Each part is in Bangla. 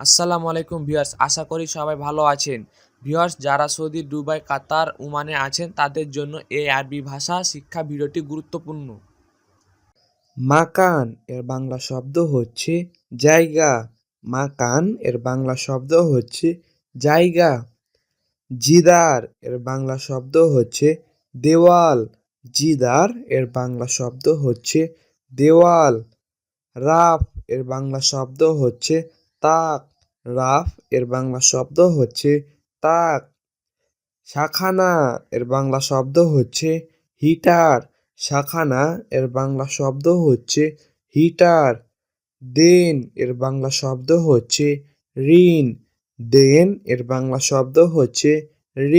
আসসালামু আলাইকুম ভিউয়ার্স, আশা করি সবাই ভালো আছেন। ভিউয়ার্স, যারা সৌদি, দুবাই, কাতার ওমানে আছেন, তাদের জন্য এই আরবি ভাষা শিক্ষা ভিডিওটি গুরুত্বপূর্ণ। মাকান এর বাংলা শব্দ হচ্ছে জায়গা। মাকান এর বাংলা শব্দ হচ্ছে জায়গা। জিদার এর বাংলা শব্দ হচ্ছে দেওয়াল। জিদার এর বাংলা শব্দ হচ্ছে দেওয়াল। রাফ এর বাংলা শব্দ হচ্ছে তাক। রাফ এর বাংলা শব্দ হচ্ছে তাক। শাখানা এর বাংলা শব্দ হচ্ছে হিটার। শাখানা এর বাংলা শব্দ হচ্ছে হিটার। দেন এর বাংলা শব্দ হচ্ছে ঋণ। দেন এর বাংলা শব্দ হচ্ছে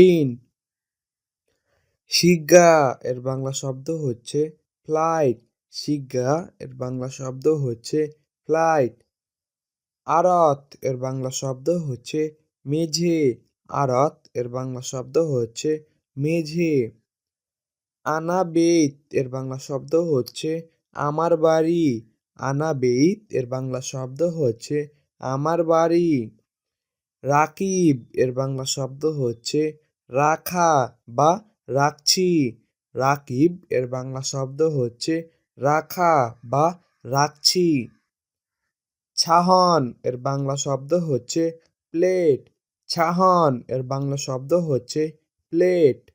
ঋণ। শিগা এর বাংলা শব্দ হচ্ছে ফ্লাইট। শিগা এর বাংলা শব্দ হচ্ছে ফ্লাইট। আরত এর বাংলা শব্দ হচ্ছে মেঝে। আরত এর বাংলা শব্দ হচ্ছে মেঝে। আনাবেত এর বাংলা শব্দ হচ্ছে আমার বাড়ি। আনাবেত এর বাংলা শব্দ হচ্ছে আমার বাড়ি। রাকিব এর বাংলা শব্দ হচ্ছে রাখা বা রাখছি। রাকিব এর বাংলা শব্দ হচ্ছে রাখা বা রাখছি। ছাহন, এর বাংলা শব্দ হচ্ছে প্লেট। ছাহন, এর বাংলা শব্দ হচ্ছে প্লেট।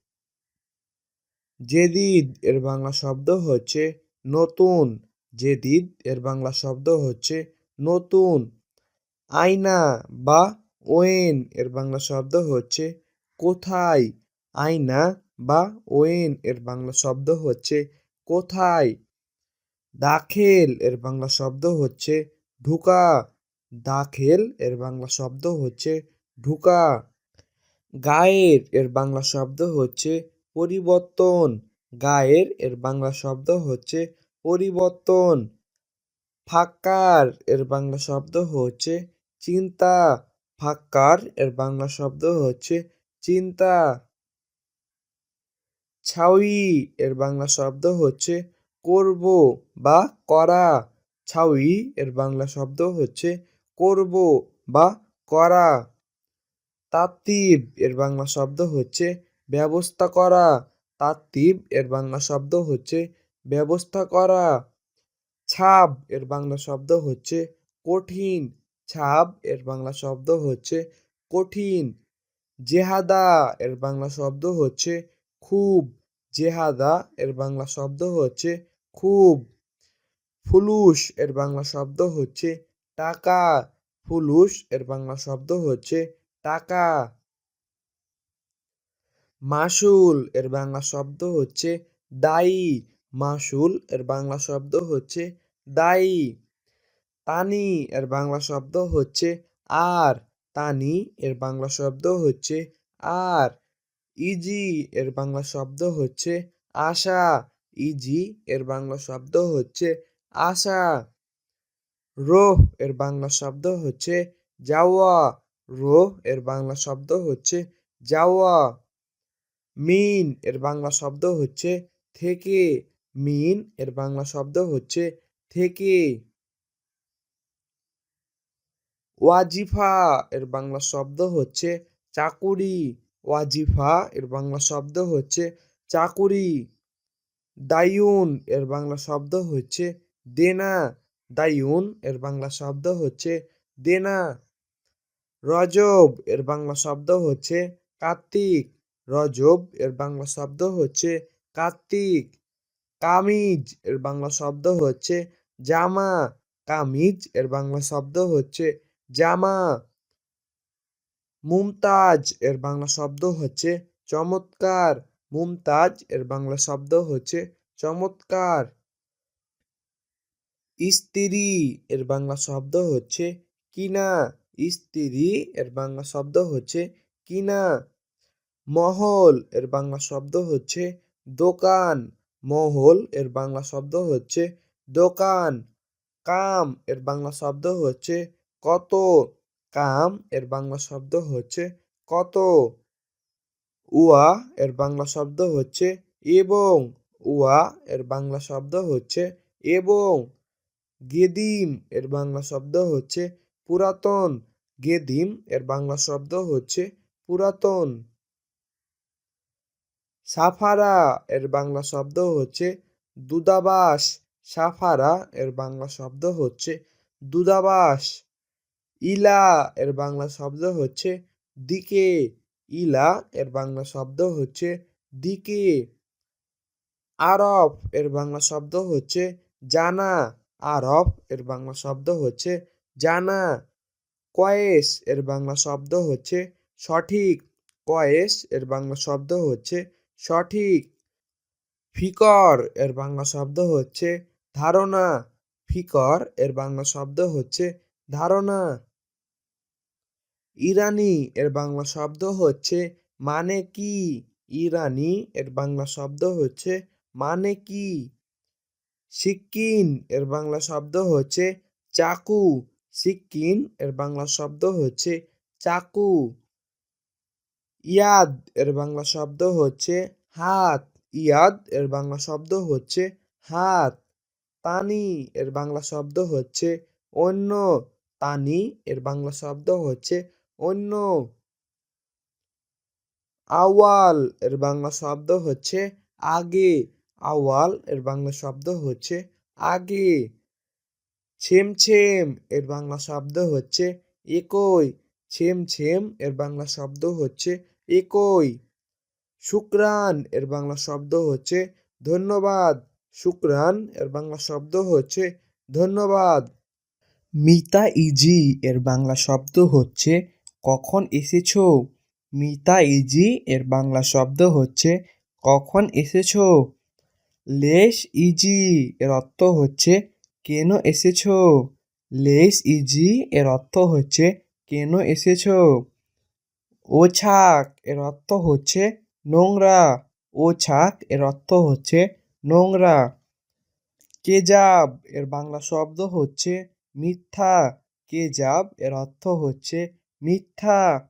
জেদিদ, এর বাংলা শব্দ হচ্ছে নতুন। জেদিদ, এর বাংলা শব্দ হচ্ছে নতুন। আয়না বা ওয়েন, এর বাংলা শব্দ হচ্ছে কোথায়? আয়না বা ওয়েন, এর বাংলা শব্দ হচ্ছে কোথায়? দাখেল, এর বাংলা শব্দ হচ্ছে ঢুকা দাখেল এর বাংলা শব্দ হচ্ছে ঢুকা। গায়ের এর বাংলা শব্দ হচ্ছে পরিবর্তন। গায়ের এর বাংলা শব্দ হচ্ছে পরিবর্তন। ফাক্কার এর বাংলা শব্দ হচ্ছে চিন্তা। ফাক্কার এর বাংলা শব্দ হচ্ছে চিন্তা। ছাউই এর বাংলা শব্দ হচ্ছে করব বা করা। ছাউই এর বাংলা শব্দ হচ্ছে করব বা করা। তাত্তিব এর বাংলা শব্দ হচ্ছে ব্যবস্থা করা। তাত্তিব এর বাংলা শব্দ হচ্ছে ব্যবস্থা করা। ছাব এর বাংলা শব্দ হচ্ছে কঠিন। ছাব এর বাংলা শব্দ হচ্ছে কঠিন। জেহাদা এর বাংলা শব্দ হচ্ছে খুব। জেহাদা এর বাংলা শব্দ হচ্ছে খুব। ফুলুস এর বাংলা শব্দ হচ্ছে টাকা। ফুলুস এর বাংলা শব্দ হচ্ছে টাকা। মাসুল এর বাংলা শব্দ হচ্ছে দায়ী। মাসুল এর বাংলা শব্দ হচ্ছে দায়ী। তানি এর বাংলা শব্দ হচ্ছে আর। তানি এর বাংলা শব্দ হচ্ছে আর। ইজি এর বাংলা শব্দ হচ্ছে আশা। ইজি এর বাংলা শব্দ হচ্ছে আশা রোহ এর বাংলা শব্দ হচ্ছে যাওয়া। রোহ এর বাংলা শব্দ হচ্ছে যাওয়া। মিন এর বাংলা শব্দ হচ্ছে থেকে। মিন এর বাংলা শব্দ হচ্ছে থেকে। ওয়াজিফা এর বাংলা শব্দ হচ্ছে চাকুরি। ওয়াজিফা এর বাংলা শব্দ হচ্ছে চাকুরি। দায়ুন এর বাংলা শব্দ হচ্ছে দেনা দায়ুন এর বাংলা শব্দ হচ্ছে দেনা। রজব এর বাংলা শব্দ হচ্ছে কার্তিক। রজব এর বাংলা শব্দ হচ্ছে কার্তিক। কামিজ এর বাংলা শব্দ হচ্ছে জামা। কামিজ এর বাংলা শব্দ হচ্ছে জামা। মুমতাজ এর বাংলা শব্দ হচ্ছে চমৎকার। মুমতাজ এর বাংলা শব্দ হচ্ছে চমৎকার। স্ত্রী এর বাংলা শব্দ হচ্ছে কিনা। স্ত্রী এর বাংলা শব্দ হচ্ছে কিনা। মহল এর বাংলা শব্দ হচ্ছে দোকান। মহল এর বাংলা শব্দ হচ্ছে দোকান। কাম এর বাংলা শব্দ হচ্ছে কত। কাম এর বাংলা শব্দ হচ্ছে কত। উয়া এর বাংলা শব্দ হচ্ছে এবং। উয়া এর বাংলা শব্দ হচ্ছে এবং। গেদিম এর বাংলা শব্দ হচ্ছে পুরাতন। গেদিম এর বাংলা শব্দ হচ্ছে পুরাতন। সাফারা এর বাংলা শব্দ হচ্ছে দুদাবাস। সাফারা এর বাংলা শব্দ হচ্ছে দুদাবাস। ইলা এর বাংলা শব্দ হচ্ছে দিকে। ইলা এর বাংলা শব্দ হচ্ছে দিকে। আরব এর বাংলা শব্দ হচ্ছে জানা। আরব এর বাংলা শব্দ হচ্ছে জানা। কয়েস এর বাংলা শব্দ হচ্ছে সঠিক। কয়েস এর বাংলা শব্দ হচ্ছে সঠিক। ফিকর এর বাংলা শব্দ হচ্ছে ধারণা। ফিকর এর বাংলা শব্দ হচ্ছে ধারণা। ইরানি এর বাংলা শব্দ হচ্ছে মানে কি? ইরানি এর বাংলা শব্দ হচ্ছে মানে কি? সিক্কিন এর বাংলা শব্দ হচ্ছে চাকু। সিক্কিন এর বাংলা শব্দ হচ্ছে চাকু। ইয়াদ এর বাংলা শব্দ হচ্ছে হাত। ইয়াদ এর বাংলা শব্দ হচ্ছে হাত। তানি এর বাংলা শব্দ হচ্ছে অন্য। তানি এর বাংলা শব্দ হচ্ছে অন্য। আওয়াল এর বাংলা শব্দ হচ্ছে আগে। আওয়াল এর বাংলা শব্দ হচ্ছে আগে। ছেম ছেম এর বাংলা শব্দ হচ্ছে একই। ছেম ছেম এর বাংলা শব্দ হচ্ছে একই। শুক্রান এর বাংলা শব্দ হচ্ছে ধন্যবাদ। শুক্রান এর বাংলা শব্দ হচ্ছে ধন্যবাদ। মিতা ইজি এর বাংলা শব্দ হচ্ছে কখন এসেছ? মিতা ইজি এর বাংলা শব্দ হচ্ছে কখন এসেছ? লেস ইজি এর অর্থ হচ্ছে, কেন এসেছ? লেস ইজি এর অর্থ হচ্ছে, কেন এসেছ? ওছাক এর অর্থ হচ্ছে, নোংরা। ওছাক এর অর্থ হচ্ছে, নোংরা। কেজাব এর বাংলা শব্দ হচ্ছে, মিথ্যা। কেজাব এর অর্থ হচ্ছে, মিথ্যা।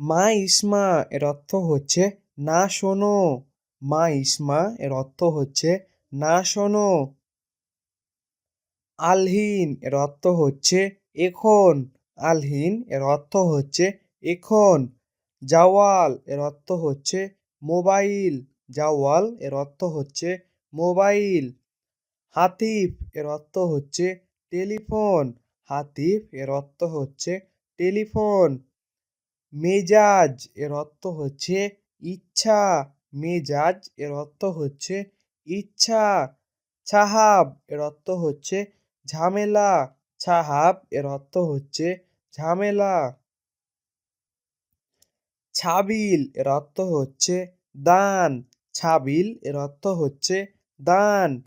মা ইসমা এর অর্থ হচ্ছে, না শোনো। মা ইসমা এর অর্থ হচ্ছে, না শোনো। আলহীন এর অর্থ হচ্ছে, এখন। আলহীন এর অর্থ হচ্ছে, এখন। জাওয়াল এর অর্থ হচ্ছে, মোবাইল। জাওয়াল এর অর্থ হচ্ছে, মোবাইল। হাতিফ এর অর্থ হচ্ছে, টেলিফোন। হাতিফ এর অর্থ হচ্ছে, টেলিফোন। মেজাজ এর অর্থ হচ্ছে, ইচ্ছা। মেজাজ এর অর্থ হচ্ছে ইচ্ছা, ছাহাব এর অর্থ হচ্ছে ঝামেলা, ছাহাব এর অর্থ হচ্ছে ঝামেলা। ছাবিল এর অর্থ হচ্ছে দান, ছাবিল এর অর্থ হচ্ছে দান।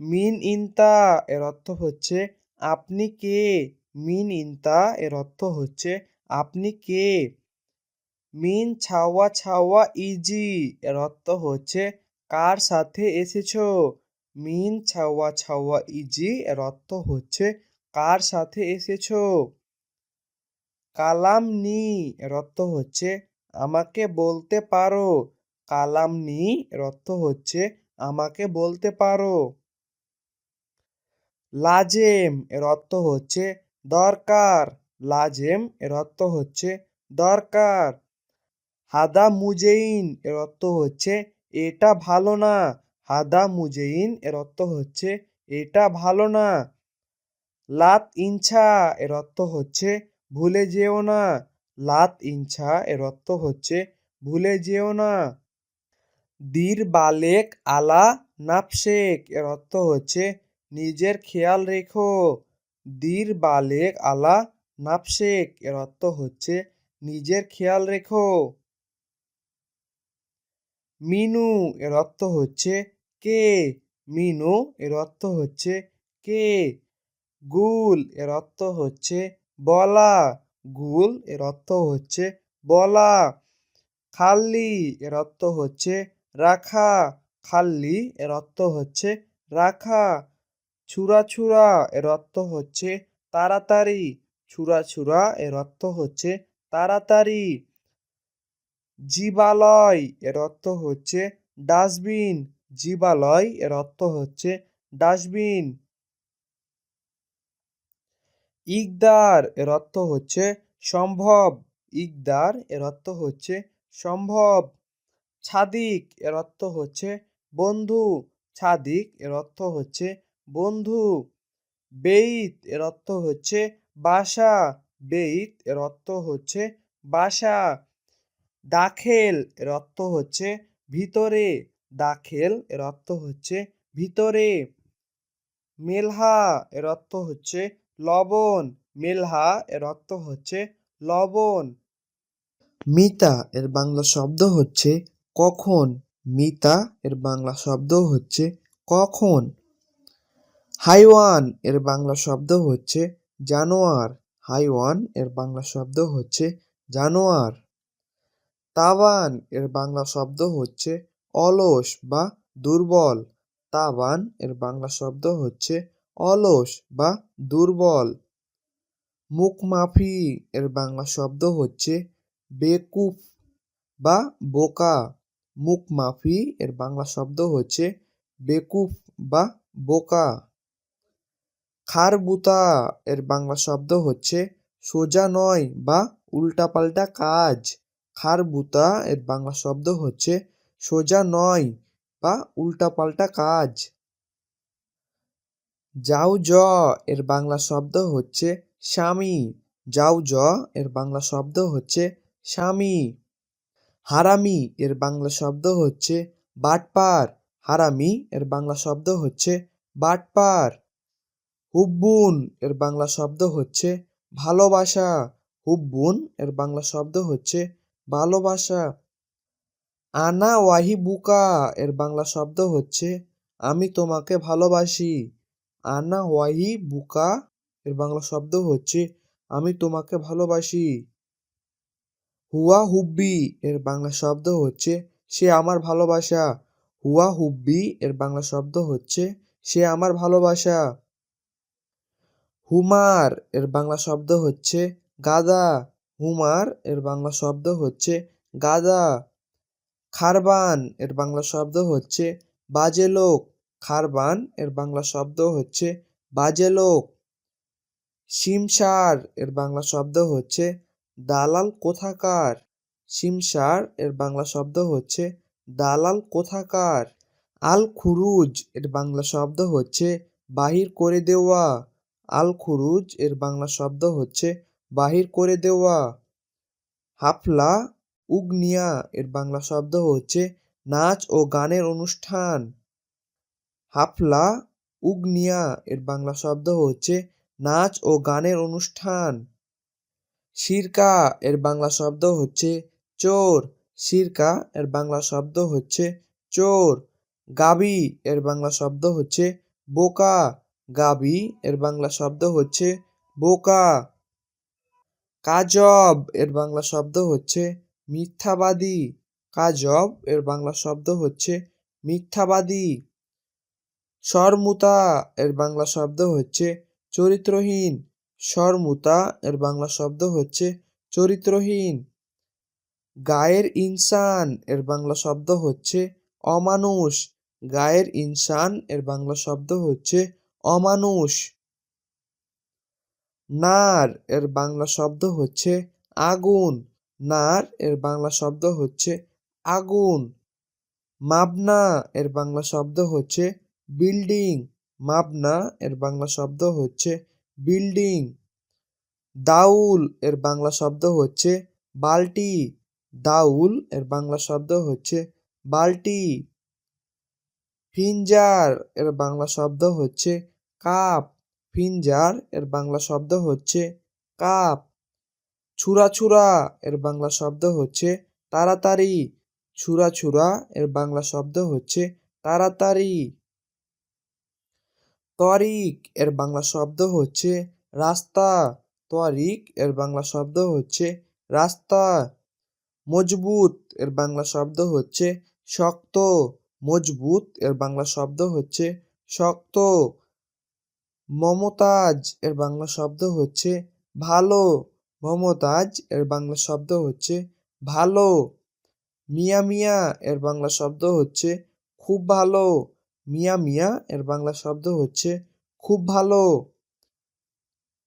মিন ইনতা এর অর্থ হচ্ছে আপনি কে, মিন ইনতা এর অর্থ হচ্ছে আপনি কে। মিন ছাওয়া ছাওয়া ইজি। এর অর্থ হচ্ছে, কার সাথে এসেছ? মিন ছাওয়া ছাওয়া ইজি, এর অর্থ হচ্ছে, কার সাথে এসেছ? কালাম নি এর অর্থ হচ্ছে, আমাকে বলতে পারো। কালাম নি এর অর্থ হচ্ছে, আমাকে বলতে পারো। লাজেম, এর অর্থ হচ্ছে, দরকার। লাজেম, এর অর্থ হচ্ছে, দরকার। হাদা মুজেইন এর অর্থ হচ্ছে, এটা ভালো না। হাদা মুজেইন এর অর্থ হচ্ছে, এটা ভালো না। লাত ইনছা এর অর্থ হচ্ছে, ভুলে যেও না। লাত ইনছা এর অর্থ হচ্ছে, ভুলে যেও না। দীর বালেক আলা নাফসেক এর অর্থ হচ্ছে, নিজের খেয়াল রেখো। দীর বালেক আলা নাফসেক এর অর্থ হচ্ছে, নিজের খেয়াল রেখো। মিনু এর অর্থ হচ্ছে কে? মিনু এর অর্থ হচ্ছে কে? গুল এর অর্থ হচ্ছে বলা। গুল এর অর্থ হচ্ছে বলা। খাল্লি এর অর্থ হচ্ছে রাখা। খাল্লি এর অর্থ হচ্ছে রাখা। ছুরা ছুরা এর অর্থ হচ্ছে তাড়াতাড়ি। ছুরা ছুরা এর অর্থ হচ্ছে তাড়াতাড়ি। জীবালয় এর অর্থ হচ্ছে ডাস্টবিন। জীবালয় এর অর্থ হচ্ছে ডাস্টবিন। ইকদার এর অর্থ হচ্ছে সম্ভব। ইকদার এর অর্থ হচ্ছে সম্ভব। ছাদিক এর অর্থ হচ্ছে বন্ধু। ছাদিক এর অর্থ হচ্ছে বন্ধু। বেইত এর অর্থ হচ্ছে বাসা। বেইত এর অর্থ হচ্ছে বাসা। দাখেল এর অর্থ হচ্ছে ভিতরে। দাখেল এর অর্থ হচ্ছে ভিতরে। মেলহা এর অর্থ হচ্ছে লবণ। মেলহা এর অর্থ হচ্ছে লবণ। মিতা এর বাংলা শব্দ হচ্ছে কখন? মিতা এর বাংলা শব্দ হচ্ছে কখন? হাইওয়ান এর বাংলা শব্দ হচ্ছে জানোয়ার। হাইওয়ান এর বাংলা শব্দ হচ্ছে জানোয়ার। তাওয়ান এর বাংলা শব্দ হচ্ছে অলস বা দুর্বল। তাবান এর বাংলা শব্দ হচ্ছে অলস বা দুর্বল। মুখমাফি এর বাংলা শব্দ হচ্ছে বেকুফ বা বোকা। মুখমাফি এর বাংলা শব্দ হচ্ছে বেকুফ বা বোকা। খারবুতা এর বাংলা শব্দ হচ্ছে সোজা নয় বা উল্টাপাল্টা কাজ। খারবুতা, এর বাংলা শব্দ হচ্ছে সোজা নয় বা উল্টাপাল্টা কাজ। যাও জ, এর বাংলা শব্দ হচ্ছে স্বামী। যাও জ, এর বাংলা শব্দ হচ্ছে স্বামী। হারামি, এর বাংলা শব্দ হচ্ছে বাটপার। হারামি, এর বাংলা শব্দ হচ্ছে বাটপার। হুব্বুন, এর বাংলা শব্দ হচ্ছে ভালোবাসা। হুব্বুন, এর বাংলা শব্দ হচ্ছে ভালোবাসা। আনা ওয়াহি বুকা এর বাংলা শব্দ হচ্ছে, আমি তোমাকে ভালোবাসি। আনা ওয়াহি বুকা এর বাংলা শব্দ হচ্ছে, আমি তোমাকে ভালোবাসি। হুয়া হুব্বি, এর বাংলা শব্দ হচ্ছে, সে আমার ভালোবাসা। হুয়া হুব্বি, এর বাংলা শব্দ হচ্ছে, সে আমার ভালোবাসা। হুমার, এর বাংলা শব্দ হচ্ছে, গাদা। হুমার, এর বাংলা শব্দ হচ্ছে গাদা। খারবান, এর বাংলা শব্দ হচ্ছে বাজে লোক। খারবান, এর বাংলা শব্দ হচ্ছে বাজে লোক। শিমসার, এর বাংলা শব্দ হচ্ছে দালাল কোথাকার। শিমসার, এর বাংলা শব্দ হচ্ছে দালাল কোথাকার। আল খুরুজ এর বাংলা শব্দ হচ্ছে বাহির করে দেওয়া। আল খুরুজ এর বাংলা শব্দ হচ্ছে বাহির করে দেওয়া হাফলা উগনিয়া এর বাংলা শব্দ হচ্ছে নাচ ও গানের অনুষ্ঠান। হাফলা উগনিয়া এর বাংলা শব্দ হচ্ছে নাচ ও গানের অনুষ্ঠান। সিরকা এর বাংলা শব্দ হচ্ছে চোর। সিরকা এর বাংলা শব্দ হচ্ছে চোর। গাবি এর বাংলা শব্দ হচ্ছে বোকা। গাবি এর বাংলা শব্দ হচ্ছে বোকা। কাজব এর বাংলা শব্দ হচ্ছে মিথ্যাবাদী। কাজব এর বাংলা শব্দ হচ্ছে মিথ্যাবাদী। সরমুতা এর বাংলা শব্দ হচ্ছে চরিত্রহীন। সরমুতা এর বাংলা শব্দ হচ্ছে চরিত্রহীন। গায়ের ইনসান এর বাংলা শব্দ হচ্ছে অমানুষ। গায়ের ইনসান এর বাংলা শব্দ হচ্ছে অমানুষ। নার এর বাংলা শব্দ হচ্ছে আগুন। নার এর বাংলা শব্দ হচ্ছে আগুন। মাবনা এর বাংলা শব্দ হচ্ছে বিল্ডিং। মাবনা এর বাংলা শব্দ হচ্ছে বিল্ডিং। দাউল এর বাংলা শব্দ হচ্ছে বালতি দাউল এর বাংলা শব্দ হচ্ছে বালতি ফিঞ্জার এর বাংলা শব্দ হচ্ছে কাপ। ফিঞ্জার এর বাংলা শব্দ হচ্ছে কাপ। ছুরা ছুরা এর বাংলা শব্দ হচ্ছে তাড়াতাড়ি। ছুরা ছুরা এর বাংলা শব্দ হচ্ছে তাড়াতাড়ি। তরিক, এর বাংলা শব্দ হচ্ছে রাস্তা। তরিক, এর বাংলা শব্দ হচ্ছে রাস্তা। মজবুত, এর বাংলা শব্দ হচ্ছে শক্ত। মজবুত, এর বাংলা শব্দ হচ্ছে শক্ত। মমতাজ এর বাংলা শব্দ হচ্ছে ভালো। মমতাজ এর বাংলা শব্দ হচ্ছে ভালো। মিয়া মিয়া এর বাংলা শব্দ হচ্ছে খুব ভালো। মিয়া মিয়া এর বাংলা শব্দ হচ্ছে খুব ভালো।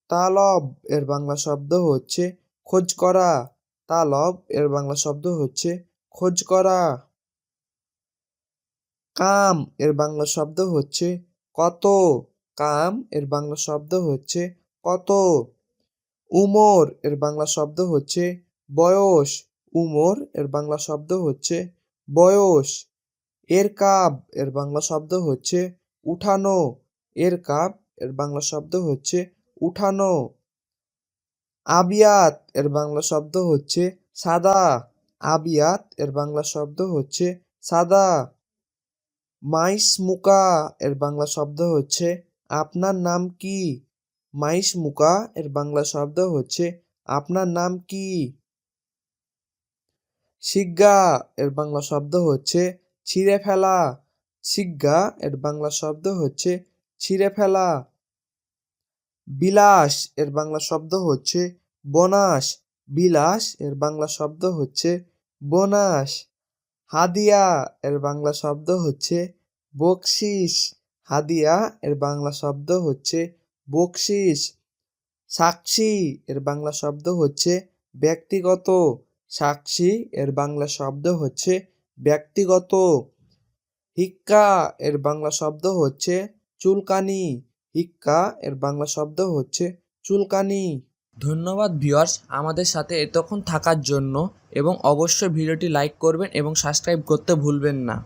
তালব এর বাংলা শব্দ হচ্ছে খোঁজ করা। তালব এর বাংলা শব্দ হচ্ছে খোঁজ করা। কাম এর বাংলা শব্দ হচ্ছে কত। কাম এর বাংলা শব্দ হচ্ছে কত। উমর এর বাংলা শব্দ হচ্ছে বয়স। উমর এর বাংলা শব্দ হচ্ছে বয়স। এর কাব এর বাংলা শব্দ হচ্ছে উঠানো। এর কাব এর বাংলা শব্দ হচ্ছে উঠানো। আবিয়াত এর বাংলা শব্দ হচ্ছে সাদা। আবিয়াত এর বাংলা শব্দ হচ্ছে সাদা। মাইস মুকা এর বাংলা শব্দ হচ্ছে আপনার নাম কি? মাইস মুকা এর বাংলা শব্দ হচ্ছে, আপনার নাম কি? শিগ্গা এর বাংলা শব্দ হচ্ছে, ছিঁড়ে ফেলা। শিগ্গা এর বাংলা শব্দ হচ্ছে, ছিঁড়ে ফেলা। বিলাস এর বাংলা শব্দ হচ্ছে, বনাস। বিলাস এর বাংলা শব্দ হচ্ছে, বনাস। হাদিয়া এর বাংলা শব্দ হচ্ছে, বকশিস। হাদিয়া, এর বাংলা শব্দ হচ্ছে বকশিস। সাক্ষী, এর বাংলা শব্দ হচ্ছে ব্যক্তিগত। সাক্ষী, এর বাংলা শব্দ হচ্ছে ব্যক্তিগত। হিক্কা, এর বাংলা শব্দ হচ্ছে চুলকানি। হিক্কা, এর বাংলা শব্দ হচ্ছে চুলকানি। ধন্যবাদ ভিউয়ার্স আমাদের সাথে এতক্ষণ থাকার জন্য এবং অবশ্যই ভিডিওটি লাইক করবেন এবং সাবস্ক্রাইব করতে ভুলবেন না।